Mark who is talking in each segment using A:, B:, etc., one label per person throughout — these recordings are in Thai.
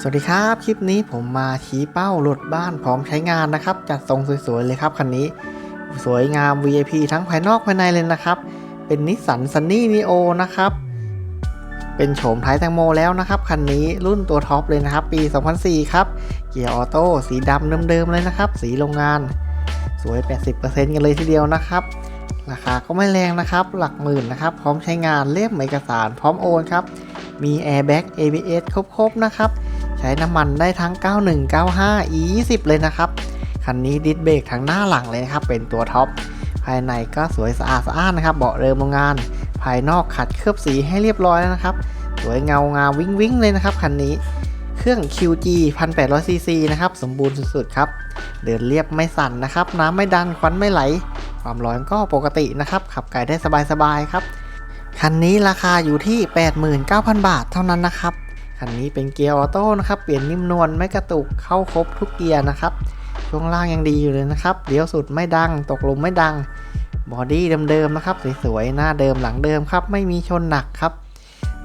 A: สวัสดีครับ คลิปนี้ผมมาชี้เป้ารถบ้านพร้อมใช้งานนะครับ จัดทรงสวยๆเลยครับคันนี้ สวยงาม VIP ทั้งภายนอกภายในเลยนะครับ เป็นนิสสันซันนี่นีโอนะครับ เป็นโฉมท้ายแตงโมแล้วนะครับ คันนี้รุ่นตัวท็อปเลยนะครับ ปี 2004 ครับ เกียร์ออโต้สีดำเดิมๆเลยนะครับ สีโรงงาน สวย 80%กันเลยทีเดียวนะครับ ราคาก็ไม่แรงนะครับ หลักหมื่นนะครับ พร้อมใช้งานเล่มเอกสาร พร้อมโอนครับ มี Airbag ABS ครบๆนะครับ ช้น้ำมันได้ทั้ง 91 95 E20 เลยนะครับ คันนี้ดิสเบรกทั้งหน้าหลังเลยนะครับ เป็นตัวท็อป ภายในก็สวยสะอาดสะอ้านนะครับ เบาะเดิมโรงงาน ภายนอกขัดเคลือบสีให้เรียบร้อยแล้วนะครับ สวยเงางามวิ้งวิ้งเลยนะครับคันนี้ เครื่อง QG 1800cc นะครับ สมบูรณ์สุดๆครับ เดินเรียบไม่สั่นนะครับ น้ำไม่ดันควันไม่ไหล ความร้อนก็ปกตินะครับ ขับไกลได้สบายๆครับ คันนี้ราคาอยู่ที่ 89,000 บาทเท่านั้นนะครับ คันนี้เป็นเกียร์ออโต้นะครับ เปลี่ยนนิ่มนวลไม่กระตุกเข้าครบทุกเกียร์นะครับ ช่วงล่างยังดีอยู่เลยนะครับเลี้ยวสุดไม่ดัง ตกหลุมไม่ดัง บอดี้เดิมๆนะครับ สวยๆ หน้าเดิมหลังเดิมครับ ไม่มีชนหนักครับ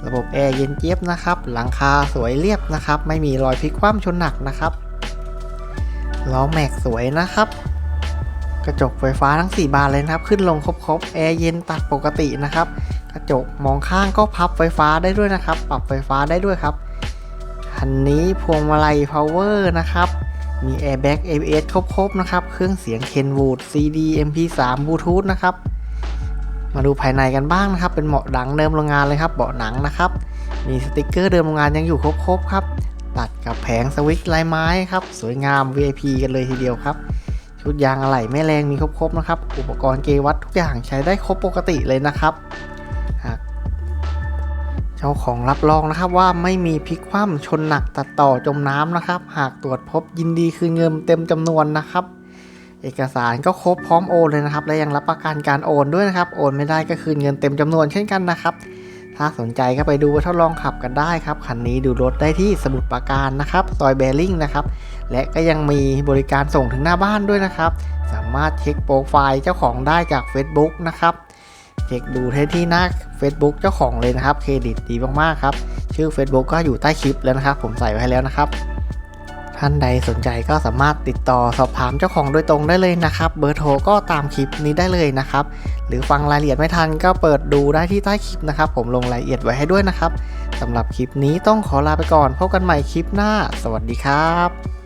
A: ระบบแอร์เย็นเจี๊ยบนะครับ หลังคาสวยเรียบนะครับ ไม่มีรอยพลิกคว่ำชนหนักนะครับ ล้อแม็กสวยนะครับ กระจกไฟฟ้าทั้ง 4 บานเลยนะครับ ขึ้นลงครบๆ แอร์เย็นตัดปกตินะครับ กระจกมองข้างก็พับไฟฟ้าได้ด้วยนะครับ ปรับไฟฟ้าได้ด้วยครับ คันนี้พวงมาลัย power นะครับ มี airbag ABS ครบๆนะครับ เครื่องเสียง Kenwood CD MP3 Bluetooth นะครับ มาดูภายในกันบ้างนะครับ เป็นเบาะหนังเดิมโรงงานเลยครับ เบาะหนังนะครับ มีสติกเกอร์เดิมโรงงานยังอยู่ครบๆครับ ตัดกับแผงสวิตช์ลายไม้ครับ สวยงาม VIP กันเลยทีเดียวครับ ชุดยางอะไหล่ไม่แรงมีครบๆนะครับ อุปกรณ์เกวัตทุกอย่างใช้ได้ครบปกติเลยนะครับ เจ้าของรับรองนะครับว่าไม่มีพลิกคว่ำชนหนักตัดต่อจมน้ำนะครับ หากตรวจพบยินดีคืนเงินเต็มจำนวนนะครับ เอกสารก็ครบพร้อมโอนเลยนะครับ และยังรับประกันการโอนด้วยนะครับ โอนไม่ได้ก็คืนเงินเต็มจำนวนเช่นกันนะครับ ถ้าสนใจก็ไปดูไปทดลองขับกันได้ครับคันนี้ดูรถได้ที่สมุทรปราการนะครับซอยแบริ่งนะครับและก็ยังมีบริการส่งถึงหน้าบ้านด้วยนะครับ สามารถเช็คโปรไฟล์เจ้าของได้จาก Facebook นะครับ เช็คดูได้ที่หน้า Facebook เจ้าของเลยนะครับ เครดิตดีมากๆครับ ชื่อ Facebook ก็อยู่ใต้คลิปแล้วนะครับ ผมใส่ไว้แล้วนะครับ ท่านใดสนใจก็สามารถติดต่อสอบถามเจ้าของโดยตรงได้เลยนะครับ เบอร์โทรก็ตามคลิปนี้ได้เลยนะครับ หรือฟังรายละเอียดไม่ทันก็เปิดดูได้ที่ใต้คลิปนะครับ ผมลงรายละเอียดไว้ให้ด้วยนะครับสำหรับคลิปนี้ต้องขอลาไปก่อนพบกันใหม่คลิปหน้า สวัสดีครับ